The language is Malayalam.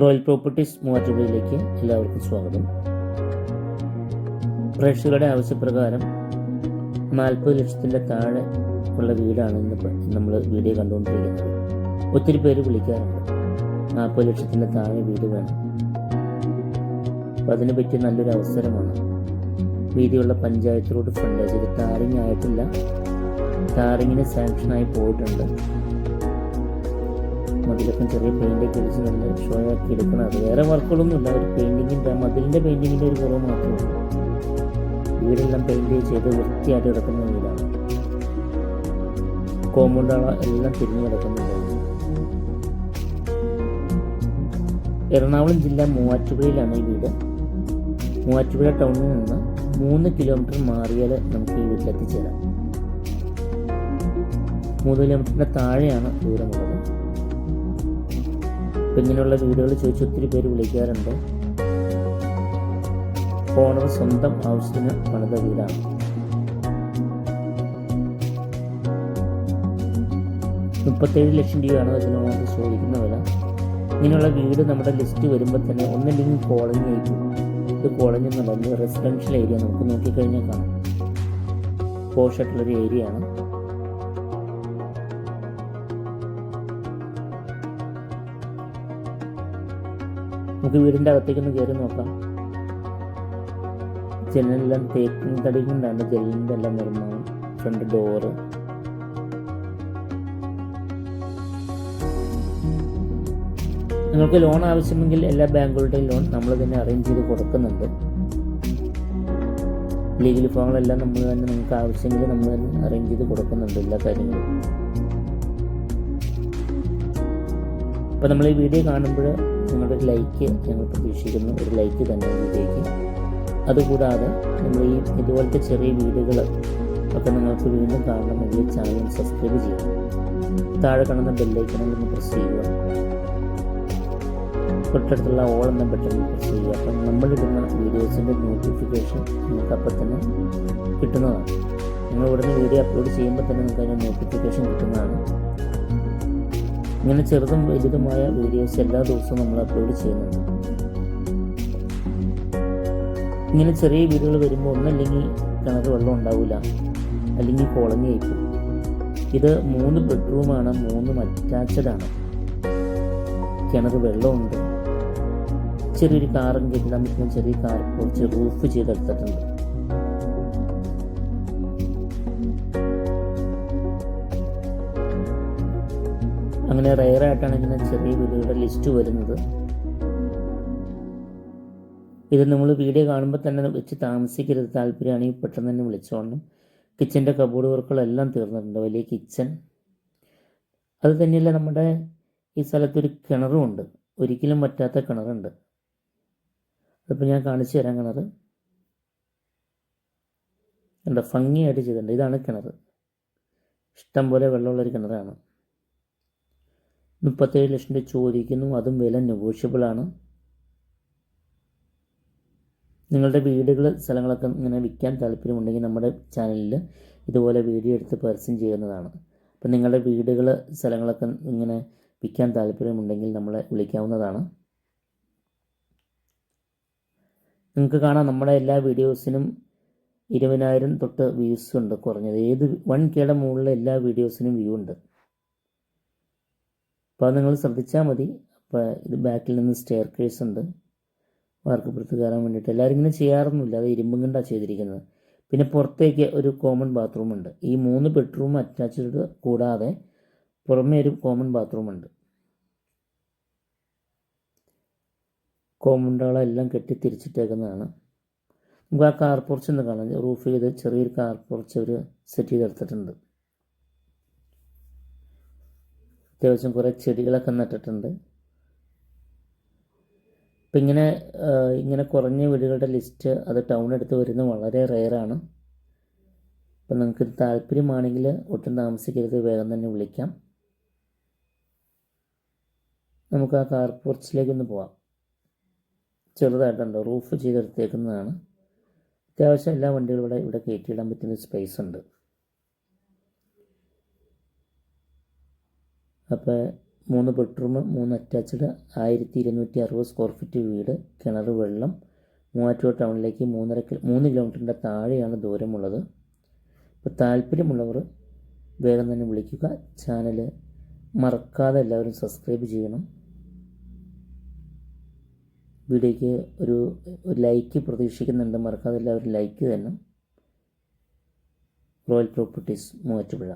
റോയൽ പ്രോപ്പർട്ടീസ് മൂവാറ്റുപുഴയിലേക്ക് എല്ലാവർക്കും സ്വാഗതം. പ്രേക്ഷകരുടെ ആവശ്യപ്രകാരം നാൽപ്പത് ലക്ഷത്തിന്റെ താഴെ ഉള്ള വീടാണ് ഇന്ന് നമ്മൾ വീഡിയോ കണ്ടുകൊണ്ടിരിക്കുന്നത്. ഒത്തിരി പേര് വിളിക്കാറുണ്ട്. നാൽപ്പത് ലക്ഷത്തിന്റെ താഴെ വീട് വേണം. അപ്പം അതിനെ പറ്റിയ നല്ലൊരു അവസരമാണ്. വീതിയുള്ള പഞ്ചായത്ത് റോഡ് ഫ്രണ്ടേജ്. ഇത് ആയിട്ടില്ല. ടാറിങ്ങിന് സാങ്ഷനായി പോയിട്ടുണ്ട്. മതിലൊക്കെ ചെറിയ പെയിന്റൊക്കെ അടിച്ച് നല്ല ഷോ ആക്കി എടുക്കണം. അത് വേറെ വർക്കുകളൊന്നുമില്ല ഒരു പെയിന്റിങ്ങിന്റെ മതിലിന്റെ പെയിന്റിങ്ങിന്റെ ഒരു കുറവ് മാത്രമേ ഉള്ളൂ. വീടെല്ലാം പെയിന്റ് ചെയ്ത് വൃത്തിയായിട്ട് കിടക്കുന്ന വീടാണ്. കോമ്പൗണ്ടാണ് എല്ലാം തിരിഞ്ഞു കിടക്കുന്നുണ്ടായിരുന്നു എറണാകുളം ജില്ല മൂവാറ്റുപുഴയിലാണ് ഈ വീട്. മൂവാറ്റുപുഴ ടൗണിൽ നിന്ന് മൂന്ന് കിലോമീറ്റർ മാറിയാൽ നമുക്ക് ഈ വീട്ടിലെത്തിച്ചേരാം. മൂന്ന് കിലോമീറ്ററിന്റെ താഴെയാണ് ദൂരമുള്ളത്. അപ്പം ഇങ്ങനെയുള്ള വീടുകൾ ചോദിച്ച് ഒത്തിരി പേര് വിളിക്കാറുണ്ട്. ഓണർ സ്വന്തം ആവശ്യത്തിന് പണിത വീടാണ്. മുപ്പത്തേഴ് ലക്ഷം രൂപയാണ് അതിന് ഓണർ ചോദിക്കുന്ന വില. ഇങ്ങനെയുള്ള വീട് നമ്മുടെ ലിസ്റ്റ് വരുമ്പോൾ തന്നെ ഒന്നില്ലെങ്കിൽ കോളനി ആയിരിക്കും. ഇത് കോളനി എന്നല്ല റെസിഡൻഷ്യൽ ഏരിയ നമുക്ക് നോക്കിക്കഴിഞ്ഞാൽ കാണാം. പോഷായിട്ടുള്ളൊരു ഏരിയ ആണ്. നമുക്ക് വീടിന്റെ അകത്തേക്കൊന്ന് കയറി നോക്കാം. ജനലെല്ലാം തേക്കിൻ തടി കൊണ്ടാണ് ജനലിന്റെ എല്ലാം നിർമ്മാണം. ഫ്രണ്ട് ഡോറ് നിങ്ങൾക്ക് ലോൺ ആവശ്യമെങ്കിൽ എല്ലാ ബാങ്കുകളുടെയും ലോൺ നമ്മൾ തന്നെ അറേഞ്ച് ചെയ്ത് കൊടുക്കുന്നുണ്ട്. ലീഗൽ ഫോമുകളെല്ലാം നമ്മൾ തന്നെ നിങ്ങൾക്ക് ആവശ്യമെങ്കിൽ നമ്മൾ തന്നെ അറേഞ്ച് ചെയ്ത് കൊടുക്കുന്നുണ്ട് എല്ലാ കാര്യങ്ങളും. അപ്പോൾ നമ്മൾ ഈ വീഡിയോ കാണുമ്പോൾ നിങ്ങളുടെ ഒരു ലൈക്ക് ഞങ്ങൾ പ്രതീക്ഷിക്കുന്നു. ഒരു ലൈക്ക് തന്നെ വീഡിയോയ്ക്ക്. അതുകൂടാതെ നമ്മൾ ഈ ഇതുപോലത്തെ ചെറിയ വീഡിയോകൾ ഒക്കെ നിങ്ങൾക്ക് വീണ്ടും കാണണമെങ്കിൽ ചാനൽ സബ്സ്ക്രൈബ് ചെയ്യുക. താഴെ കാണുന്ന ബെല്ലൈക്കണം ഒന്ന് പ്രസ് ചെയ്യുക. തൊട്ടടുത്തുള്ള ഓൾ എന്ന ബട്ടൺ പ്രസ് ചെയ്യുക. അപ്പം നമ്മളിടുന്ന വീഡിയോസിന്റെ നോട്ടിഫിക്കേഷൻ നിങ്ങൾക്ക് അപ്പം തന്നെ കിട്ടുന്നതാണ്. നിങ്ങൾ ഇവിടുന്ന് വീഡിയോ അപ്ലോഡ് ചെയ്യുമ്പോൾ തന്നെ നിങ്ങൾക്ക് അതിന്റെ നോട്ടിഫിക്കേഷൻ കിട്ടുന്നതാണ്. ഇങ്ങനെ ചെറുതും വലുതുമായ വീഡിയോസ് എല്ലാ ദിവസവും നമ്മൾ അപ്ലോഡ് ചെയ്യുന്നുണ്ട്. ഇങ്ങനെ ചെറിയ വീഡിയോകൾ വരുമ്പോൾ ഒന്നല്ലെങ്കിൽ കിണർ വെള്ളം ഉണ്ടാവില്ല അല്ലെങ്കിൽ കോളനി കഴിക്കും ഇത് മൂന്ന് ബെഡ്റൂമാണ് മൂന്നും അറ്റാച്ചഡ് ആണ്. കിണർ വെള്ളമുണ്ട്. ചെറിയൊരു കാറും കെട്ടിടാൻ പറ്റുന്ന ചെറിയ കാർ കുറച്ച് റൂഫ് ചെയ്തെടുത്തിട്ടുണ്ട്. അങ്ങനെ റയറായിട്ടാണ് ഇങ്ങനെ ചെറിയ വീടുകളുടെ ലിസ്റ്റ് വരുന്നത്. ഇത് നമ്മൾ വീഡിയോ കാണുമ്പോൾ തന്നെ വെച്ച് താമസിക്കരുത്. താല്പര്യമാണെങ്കിൽ പെട്ടെന്ന് തന്നെ വിളിച്ചോളണം. കിച്ചന്റെ കബോർഡ് വർക്കുകളെല്ലാം തീർന്നിട്ടുണ്ട്. വലിയ കിച്ചൺ അത് തന്നെയല്ല നമ്മുടെ ഈ സ്ഥലത്തൊരു കിണറുമുണ്ട് ഒരിക്കലും പറ്റാത്ത കിണറുണ്ട്. അതിപ്പോൾ ഞാൻ കാണിച്ചു തരാം കിണർ എന്താ ഭംഗിയായിട്ട് ചെയ്തിട്ടുണ്ട്. ഇതാണ് കിണർ ഇഷ്ടം പോലെ വെള്ളമുള്ളൊരു കിണറാണ്. മുപ്പത്തേഴ് ലക്ഷം രൂപ ചോദിക്കുന്നു. അതും വില നെഗോഷ്യബിൾ ആണ്. നിങ്ങളുടെ വീടുകൾ സ്ഥലങ്ങളൊക്കെ ഇങ്ങനെ വിൽക്കാൻ താല്പര്യമുണ്ടെങ്കിൽ നമ്മുടെ ചാനലിൽ ഇതുപോലെ വീഡിയോ എടുത്ത് പരസ്യം ചെയ്യുന്നതാണ്. അപ്പം നിങ്ങളുടെ വീടുകൾ സ്ഥലങ്ങളൊക്കെ ഇങ്ങനെ വിൽക്കാൻ താല്പര്യമുണ്ടെങ്കിൽ നമ്മളെ വിളിക്കാവുന്നതാണ്. നിങ്ങൾക്ക് കാണാം നമ്മുടെ എല്ലാ വീഡിയോസിനും ഇരുപതിനായിരം തൊട്ട് വ്യൂസ് ഉണ്ട് കുറഞ്ഞത്. ഏത് വൺ കെയുടെ മുകളിലെ എല്ലാ വീഡിയോസിനും വ്യൂ ഉണ്ട്. അപ്പോൾ അത് നിങ്ങൾ ശ്രദ്ധിച്ചാൽ മതി. അപ്പോൾ ഇത് ബാക്കിൽ നിന്ന് സ്റ്റെയർ കേസ് ഉണ്ട്. വാർക്കപ്പുറത്ത് കയറാൻ വേണ്ടിയിട്ട്. എല്ലാവരും ഇങ്ങനെ ചെയ്യാറൊന്നുമില്ല. അത് ഇരുമ്പും കൊണ്ടാണ് ചെയ്തിരിക്കുന്നത്. പിന്നെ പുറത്തേക്ക് ഒരു കോമൺ ബാത്റൂം ഉണ്ട്. ഈ മൂന്ന് ബെഡ്റൂം അറ്റാച്ച്ഡ് കൂടാതെ പുറമേ ഒരു കോമൺ ബാത്റൂം ഉണ്ട്. കോമ്പൗണ്ടുകളെല്ലാം കെട്ടി തിരിച്ചിട്ടേക്കുന്നതാണ് നമുക്ക് ആ കാർ പോർച്ച് കാണാം. റൂഫ് ചെയ്ത് ചെറിയൊരു കാർ പോർച്ച് അവർ സെറ്റ് ചെയ്തെടുത്തിട്ടുണ്ട്. അത്യാവശ്യം കുറേ ചെടികളൊക്കെ നട്ടിട്ടുണ്ട്. അപ്പം ഇങ്ങനെ ഇങ്ങനെ കുറഞ്ഞ വീടുകളുടെ ലിസ്റ്റ് അത് ടൗൺ എടുത്ത് വരുന്നത് വളരെ റെയറാണ് അപ്പം നിങ്ങൾക്ക് താല്പര്യമാണെങ്കിൽ ഒട്ടും താമസിക്കരുത് വേഗം തന്നെ വിളിക്കാം. നമുക്ക് ആ കാർ പോർച്ചിലേക്കൊന്ന് പോവാം. ചെറുതായിട്ടുണ്ട്? റൂഫ് ചെയ്തെടുത്തേക്കുന്നതാണ്. അത്യാവശ്യം എല്ലാ വണ്ടികളും ഇവിടെ ഇവിടെ കയറ്റിയിടാൻ പറ്റുന്ന സ്പേസ് ഉണ്ട്. അപ്പോൾ മൂന്ന് ബെഡ്റൂം മൂന്ന് അറ്റാച്ച്ഡ് ആയിരത്തി ഇരുന്നൂറ്റി അറുപത് സ്ക്വയർ ഫീറ്റ് വീട് കിണർ വെള്ളം. മൂവാറ്റുപുഴ ടൗണിലേക്ക് മൂന്നര മൂന്ന് കിലോമീറ്ററിന്റെ താഴെയാണ് ദൂരമുള്ളത്. അപ്പോൾ താല്പര്യമുള്ളവർ വേഗം തന്നെ വിളിക്കുക. ചാനൽ മറക്കാതെ എല്ലാവരും സബ്സ്ക്രൈബ് ചെയ്യണം. വീഡിയോയ്ക്ക് ഒരു ലൈക്ക് പ്രതീക്ഷിക്കുന്നുണ്ട്. മറക്കാതെ എല്ലാവരും ലൈക്ക് തന്നെ റോയൽ പ്രോപ്പർട്ടീസ് മൂവാറ്റുപുഴ.